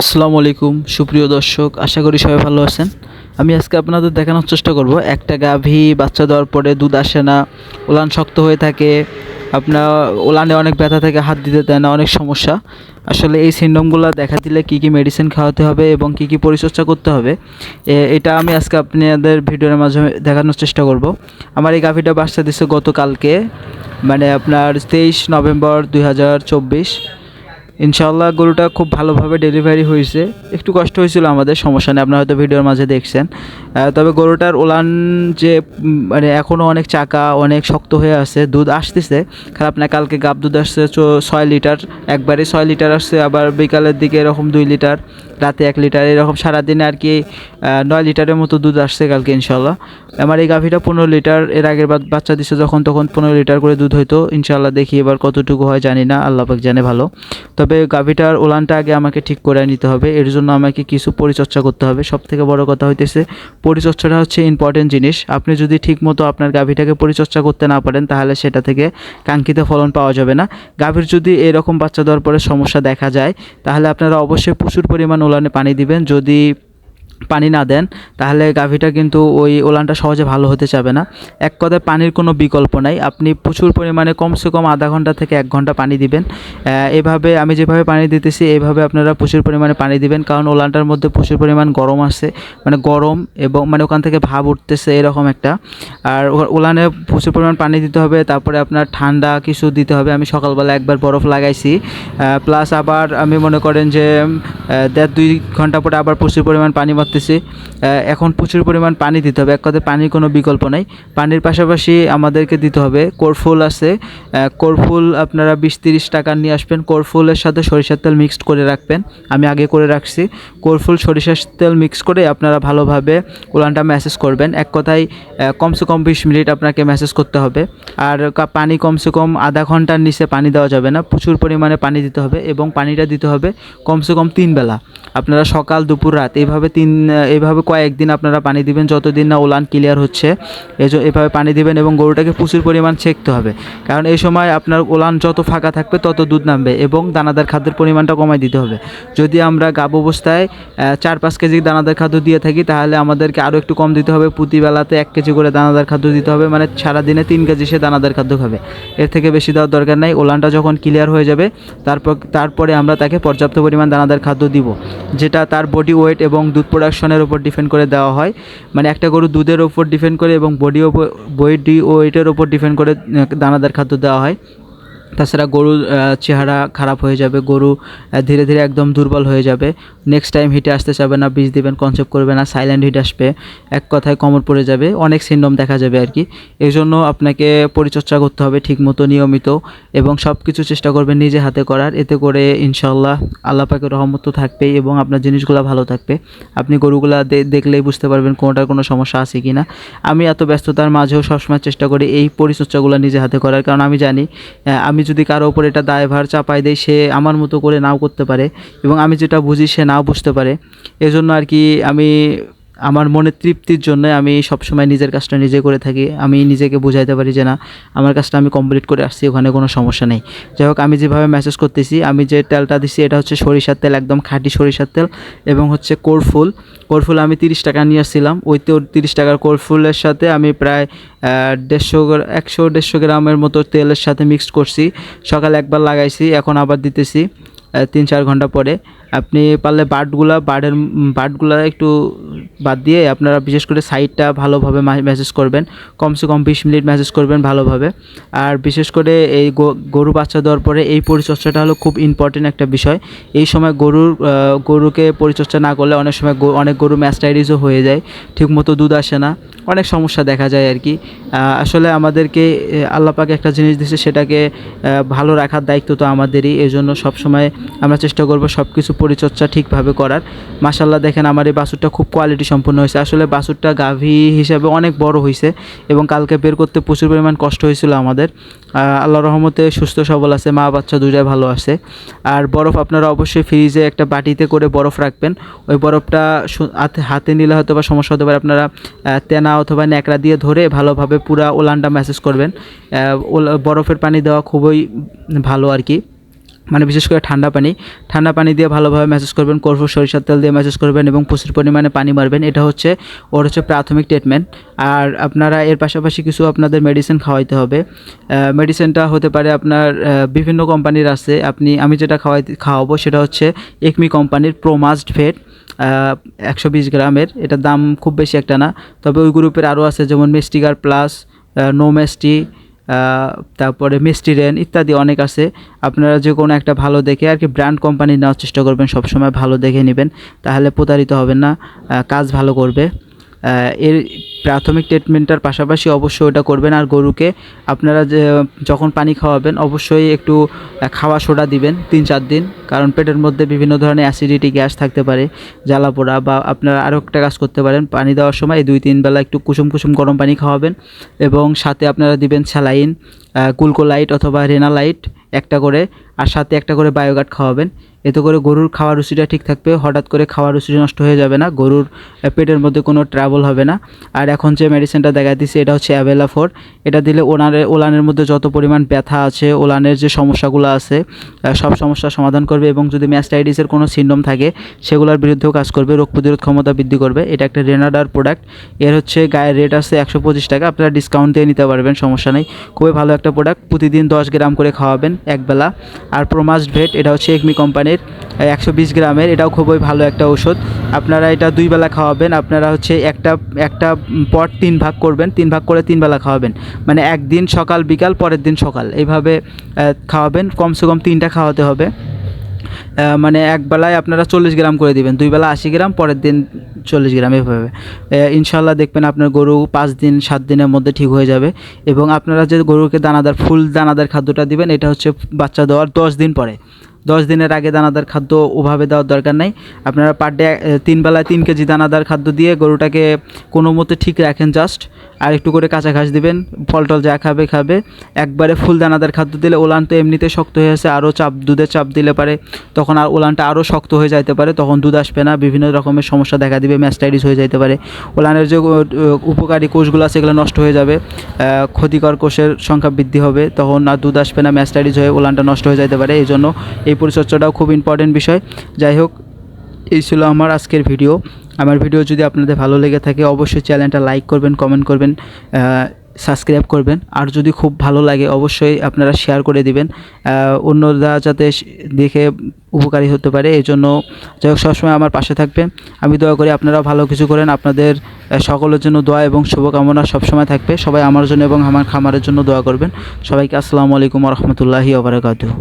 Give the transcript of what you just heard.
আসসালামু আলাইকুম, সুপ্রিয় দর্শক, আশা করি সবাই ভালো আছেন। আমি আজকে আপনাদের দেখানোর চেষ্টা করব, একটা গাভী বাচ্চা দেওয়ার পরে দুধ আসে না ওলান শক্ত হয়ে থাকে, আপনার ওলানে অনেক ব্যথা থেকে হাত দিতে দেয় না, অনেক সমস্যা। আসলে এই সিন্ডমগুলো দেখা দিলে কী কী মেডিসিন খাওয়াতে হবে এবং কী কী পরিচর্যা করতে হবে এটা আমি আজকে আপনাদের ভিডিওর মাধ্যমে দেখানোর চেষ্টা করব। আমার এই গাভীটা বাচ্চা দিচ্ছে গতকালকে মানে আপনার তেইশ নভেম্বর দুই হাজার চব্বিশ। ইনশাল্লাহ গরুটা খুব ভালোভাবে ডেলিভারি হয়েছে। একটু কষ্ট হয়েছিল আমাদের, সমস্যা নেই, আপনারা হয়তো ভিডিওর মাঝে দেখছেন। তবে গরুটার ওলান যে মানে এখনও অনেক চাকা, অনেক শক্ত হয়ে আছে, দুধ আসতেছে। খারাপ না, কালকে গাব দুধ আসছে ছয় লিটার, একবারে ছয় লিটার আসছে, আবার বিকালের দিকে এরকম দুই লিটার, রাতে এক লিটার, এরকম সারাদিনে আর কি নয় লিটারের মতো দুধ আসছে কালকে ইনশাল্লাহ আমার এই গাভীটা পনেরো লিটার, এর আগের বাচ্চা দিচ্ছে যখন, তখন পনেরো লিটার করে দুধ হইতো। ইনশাল্লাহ দেখি এবার কতটুকু হয়, জানি না আল্লাপাক জানে ভালো। তবে গাভীটার ওলানটা আগে আমাকে ঠিক করে নিতে হবে। এর জন্য আমাকে কিছু পরিচর্যা করতে হবে। সব থেকে বড় কথা হইতেছে, পরিচর্যাটা হচ্ছে ইম্পর্টেন্ট জিনিস। আপনি যদি ঠিকমতো আপনার গাভীটাকে পরিচর্যা করতে না পারেন, তাহলে সেটা থেকে কাঙ্ক্ষিত ফলন পাওয়া যাবে না। গাভীর যদি এরকম বাচ্চা দেওয়ার পরে সমস্যা দেখা যায়, তাহলে আপনারা অবশ্যই প্রচুর পরিমাণ ওলানে পানি দিবেন। যদি পানি না দেন, তাহলে গাভীটা কিন্তু ওই ওলানটা সহজে ভালো হতে চাবে না। এক কথায় পানির কোনো বিকল্প নাই। আপনি প্রচুর পরিমাণে কমসে কম আধা ঘণ্টা থেকে এক ঘণ্টা পানি দিবেন। এভাবে আমি যেভাবে পানি দিতেছি এইভাবে আপনারা প্রচুর পরিমাণে পানি দিবেন। কারণ ওলানটার মধ্যে প্রচুর পরিমাণ গরম আছে মানে গরম এবং মানে ওখান থেকে ভাব উঠতেছে এরকম একটা। আর ওলানে প্রচুর পরিমাণ পানি দিতে হবে, তারপরে আপনার ঠান্ডা কিছু দিতে হবে। আমি সকালবেলা একবার বরফ লাগাইছি। প্লাস আবার আমি মনে করেন যে দেড় দুই ঘণ্টা পরে আবার প্রচুর পরিমাণ পানি মারতেছি আহ, এখন প্রচুর পরিমাণ পানি দিতে হবে। এক কথায় পানির কোনো বিকল্প নাই। পানির পাশাপাশি আমাদেরকে দিতে হবে কোরফুল আছে। কোরফুল আপনারা বিশ তিরিশ টাকা নিয়ে আসবেন। কোরফুলের সাথে সরিষার তেল মিক্সড করে রাখবেন। আমি আগে করে রাখছি। কোরফুল সরিষার তেল মিক্স করে আপনারা ভালোভাবে উলানটা ম্যাসেজ করবেন। এক কথায় কমসে কম বিশ মিনিট আপনাকে ম্যাসেজ করতে হবে। আর পানি কমসে কম আধা ঘণ্টার নিচে পানি দেওয়া যাবে না। প্রচুর পরিমাণে পানি দিতে হবে এবং পানিটা দিতে হবে কমসে কম তিন বেলা। আপনারা সকাল দুপুর রাত এইভাবে তিন এইভাবে কয়েকদিন আপনারা পানি দিবেন, যতদিন না ওলান ক্লিয়ার হচ্ছে এভাবে পানি দিবেন এবং গরুটাকে প্রচুর পরিমাণ ছেঁকতে হবে। কারণ এই সময় আপনার ওলান যত ফাঁকা থাকবে, তত দুধ নামবে এবং দানাদার খাদ্যের পরিমাণটা কমাই দিতে হবে। যদি আমরা গাব অবস্থায় চার পাঁচ কেজি দানাদার খাদ্য দিয়ে থাকি, তাহলে আমাদেরকে আরও একটু কম দিতে হবে। প্রতিবেলাতে এক কেজি করে দানাদার খাদ্য দিতে হবে মানে সারাদিনে তিন কেজি সে দানাদার খাদ্য খাবে। এর থেকে বেশি দেওয়ার দরকার নাই ওলানটা যখন ক্লিয়ার হয়ে যাবে, তারপর, তারপরে আমরা তাকে পর্যাপ্ত পরিমাণ দানাদার খাদ্য দিব, যেটা তার বডি ওয়েট এবং দুধ প্রোডাকশনের উপর ডিপেন্ড করে দেওয়া হয়। মানে একটা গরু দুধের উপর ডিপেন্ড করে এবং বডি ওপর বডি ওয়েটের উপর ডিপেন্ড করে দানাদার খাদ্য দেওয়া হয়। তাছাড়া গরুর চেহারা খারাপ হয়ে যাবে গরু ধীরে ধীরে একদম দুর্বল হয়ে যাবে। নেক্সট টাইম হিটে আসতে চাবে না বীজ দিবেন কনসেপ্ট করবে না সাইলেন্ট হিট আসবে এক কথায় কমর পড়ে যাবে অনেক সিন্ডম দেখা যাবে আর কি। এই জন্য আপনাকে পরিচর্যা করতে হবে ঠিকমতো নিয়মিত এবং সব কিছু চেষ্টা করবেন নিজে হাতে করার। এতে করে ইনশাল্লাহ আল্লাহ পাকের রহমত তো থাকবেই এবং আপনার জিনিসগুলো ভালো থাকবে। আপনি গরুগুলা দেখলেই বুঝতে পারবেন কোনোটার কোনো সমস্যা আছে কি না আমি এত ব্যস্ততার মাঝেও সবসময় চেষ্টা করি এই পরিচর্যাগুলো নিজে হাতে করার কারণ আমি জানি আহ, আমি যদি কারও ওপর এটা দায়ভার চাপাই দেই, সে আমার মতো করে নাও করতে পারে এবং আমি যেটা বুঝি সে নাও বুঝতে পারে। এজন্য আর কি আমি আমার মনের তৃপ্তির জন্য আমি সবসময় নিজের কাজটা নিজে করে থাকি। আমি নিজেকে বুঝাইতে পারি যে, না, আমার কাজটা আমি কমপ্লিট করে আসছি, ওখানে কোনো সমস্যা নেই। যাই হোক, আমি যেভাবে মেসেজ করতেছি, আমি যে তেলটা দিছি, এটা হচ্ছে সরিষার তেল, একদম খাঁটি সরিষার তেল এবং হচ্ছে কোরফুল কোরফুল আমি তিরিশ টাকা নিয়ে আসছিলাম। ওই তো তিরিশ টাকার কোরফুলের সাথে আমি প্রায় দেড়শো একশো দেড়শো গ্রামের মতো তেলের সাথে মিক্সড করছি। সকালে একবার লাগাইছি, এখন আবার দিতেছি তিন চার ঘণ্টা পরে। আপনি পারলে বাটগুলা বার্ডের বাটগুলা একটু বাদ দিয়ে আপনারা বিশেষ করে সাইডটা ভালোভাবে ম্যাসেজ করবেন। কমসে কম বিশ মিনিট ম্যাসেজ করবেন ভালোভাবে। আর বিশেষ করে এই গরু বাচ্চা দেওয়ার পরে এই পরিচর্চাটা হলো খুব ইম্পর্টেন্ট একটা বিষয়। এই সময় গরুর গরুকে পরিচর্যা না করলে অনেক সময় অনেক গরু ম্যাস্টাইরিজও হয়ে যায়। ঠিকমতো দুধ আসে না। অনেক সমস্যা দেখা যায় আর কি। আসলে আমাদেরকে আহ, আল্লাহ পাকে একটা জিনিস দিচ্ছে সেটাকে ভালো রাখার দায়িত্ব তো আমাদেরই। এই জন্য সবসময় আমরা চেষ্টা করব সব কিছু পরিচর্চা ঠিকভাবে করার। মাসাল্লাহ দেখেন আমার এই বাছুরটা খুব কোয়ালিটি সম্পন্ন হয়েছে। আসলে বাছুরটা গাভী হিসাবে অনেক বড় হয়েছে এবং কালকে বের করতে প্রচুর পরিমাণ কষ্ট হয়েছিল আমাদের। আল্লাহ রহমতে সুস্থ সবল আছে, মা বাচ্চা দুটাই ভালো আছে। আর বরফ আপনারা অবশ্যই ফ্রিজে একটা বাটিতে করে বরফ রাখবেন। ওই বরফটা হাতে নিলে হয়তো বা সমস্যা হতে পারে। আপনারা তেনা অথবা ন্যাকড়া দিয়ে ধরে ভালোভাবে পুরা ওলানটা ম্যাসেজ করবেন। বরফের পানি দেওয়া খুবই ভালো আর কি। মানে বিশেষ করে ঠান্ডা পানি ঠান্ডা পানি দিয়ে ভালোভাবে ম্যাসেজ করবেন কর্পূর সরিষার তেল দিয়ে ম্যাসেজ করবেন এবং প্রচুর পরিমাণে পানি মারবেন। এটা হচ্ছে, ওর হচ্ছে প্রাথমিক ট্রিটমেন্ট আর আপনারা এর পাশাপাশি কিছু আপনাদের মেডিসিন খাওয়াইতে হবে। মেডিসিনটা হতে পারে আপনার বিভিন্ন কোম্পানির আছে। আপনি, আমি যেটা খাওয়াই, খাওয়াবো সেটা হচ্ছে একমি কোম্পানির প্রোমাস্ট ভেট একশো বিশ গ্রামের। এটার দাম খুব বেশি একটা না। তবে ওই গ্রুপের আরও আছে, যেমন মেস্টিগার প্লাস নোমেস্টি তারপরে মিস্টিরেন ইত্যাদি অনেক আছে। আপনারা যে কোনো একটা ভালো দেখে আর কি ব্র্যান্ড কোম্পানি নেওয়ার চেষ্টা করবেন, সবসময় ভালো দেখে নেবেন। তাহলে প্রতারিত হবেন না কাজ ভালো করবে। এর প্রাথমিক ট্রিটমেন্টটার পাশাপাশি অবশ্যই ওটা করবেন। আর গরুকে আপনারা যে, যখন পানি খাওয়াবেন, অবশ্যই একটু খাওয়া সোডা দিবেন তিন চার দিন। কারণ পেটের মধ্যে বিভিন্ন ধরনের অ্যাসিডিটি গ্যাস থাকতে পারে, জ্বালা পোড়া বা আপনারা আরও একটা কাজ করতে পারেন। পানি দেওয়ার সময় দুই তিন বেলা একটু কুসুম কুসুম গরম পানি খাওয়াবেন এবং সাথে আপনারা দিবেন স্যালাইন কুলকোলাইট অথবা রেনালাইট একটা করে। আর সাথে একটা করে বায়োগার্ড খাওয়াবেন। এতে করে গরুর খাওয়ার রুচিটা ঠিক থাকবে। হঠাৎ করে খাওয়ার রুচি নষ্ট হয়ে যাবে না। গরুর পেটের মধ্যে কোনো ট্রাবল হবে না। আর এখন যে মেডিসিনটা দেখা দিচ্ছে এটা হচ্ছে অ্যাভেলা ফোর এটা দিলে ওনারের ওলানের মধ্যে যত পরিমাণ ব্যথা আছে, ওলানের যে সমস্যাগুলো আছে সব সমস্যার সমাধান করবে এবং যদি ম্যাস্টাইটিসের কোনো সিন্ডম থাকে, সেগুলোর বিরুদ্ধেও কাজ করবে। রোগ প্রতিরোধ ক্ষমতা বৃদ্ধি করবে। এটা একটা রেনাডার প্রোডাক্টের হচ্ছে গায়ের রেট আছে একশো পঁচিশ টাকা। আপনারা ডিসকাউন্ট দিয়ে নিতে পারবেন, সমস্যা নেই। খুবই ভালো একটা প্রোডাক্ট প্রতিদিন দশ গ্রাম করে খাওয়াবেন, একবেলা। আর প্রোমাস্ট ভেট এটা হচ্ছে একমি কোম্পানির একশো বিশ গ্রামের, এটাও খুবই ভালো একটা ওষুধ আপনারা এটা দুই বেলা খাওয়াবেন, আপনারা হচ্ছে একটা একটা পট তিন ভাগ করবেন, তিন ভাগ করে তিন বেলা খাওয়াবেন। মানে একদিন সকাল, বিকাল, পরের দিন সকাল, এইভাবে খাওয়াবেন, কমসে কম তিনটা খাওয়াতে হবে। মানে এক বেলায় আপনারা চল্লিশ গ্রাম করে দিবেন, দুই বেলা আশি গ্রাম, পরের দিন চল্লিশ গ্রাম এভাবে। ইনশাল্লাহ দেখবেন আপনার গরু পাঁচ দিন, সাত দিনের মধ্যে ঠিক হয়ে যাবে এবং আপনারা যে গরুকে দানাদার, ফুল দানাদার খাদ্যটা দিবেন, এটা হচ্ছে বাচ্চা দেওয়ার দশ দিন পরে। দশ দিনের আগে দানাদার খাদ্য ওভাবে দেওয়ার দরকার নাই। আপনারা পার ডে তিন বেলায় তিন কেজি দানাদার খাদ্য দিয়ে গরুটাকে কোনো মতে ঠিক রাখেন জাস্ট আর একটু করে কাঁচা ঘাস দিবেন, ফল টল যা খাবে খাবে। একবারে ফুল দানাদার খাদ্য দিলে ওলান তো এমনিতে শক্ত হয়ে আছে, আরও চাপ দুধের চাপ দিলে পারে। তখন আর ওলানটা আরও শক্ত হয়ে যাইতে পারে, তখন দুধ আসবে না, বিভিন্ন রকমের সমস্যা দেখা দিবে ম্যাস্টাইটিস হয়ে যাইতে পারে। ওলানের যে উপকারী কোষগুলো আছে সেগুলো নষ্ট হয়ে যাবে ক্ষতিকর কোষের সংখ্যা বৃদ্ধি হবে, তখন আর দুধ আসবে না ম্যাস্টাইটিস হয়ে ওলানটা নষ্ট হয়ে যাইতে পারে। এই জন্য এই পরিচর্যাটাও খুব ইম্পর্টেন্ট বিষয়। যাই হোক, এই ছিল আমার আজকের ভিডিও আমার ভিডিও যদি আপনাদের ভালো লেগে থাকে, অবশ্যই চ্যানেলটা লাইক করবেন কমেন্ট করবেন সাবস্ক্রাইব করবেন। আর যদি খুব ভালো লাগে, অবশ্যই আপনারা শেয়ার করে দিবেন। অন্যরা যাতে দেখে উপকারী হতে পারে, এই জন্য যাই হোক, সবসময় আমার পাশে থাকবেন। আমি দোয়া করি আপনারা ভালো কিছু করেন। আপনাদের সকলের জন্য দোয়া এবং শুভকামনা সবসময় থাকবে। সবাই আমার জন্য এবং আমার খামারের জন্য দোয়া করবেন। সবাইকে আসসালামু আলাইকুম রহমতুল্লাহি ওবরাকাতুহ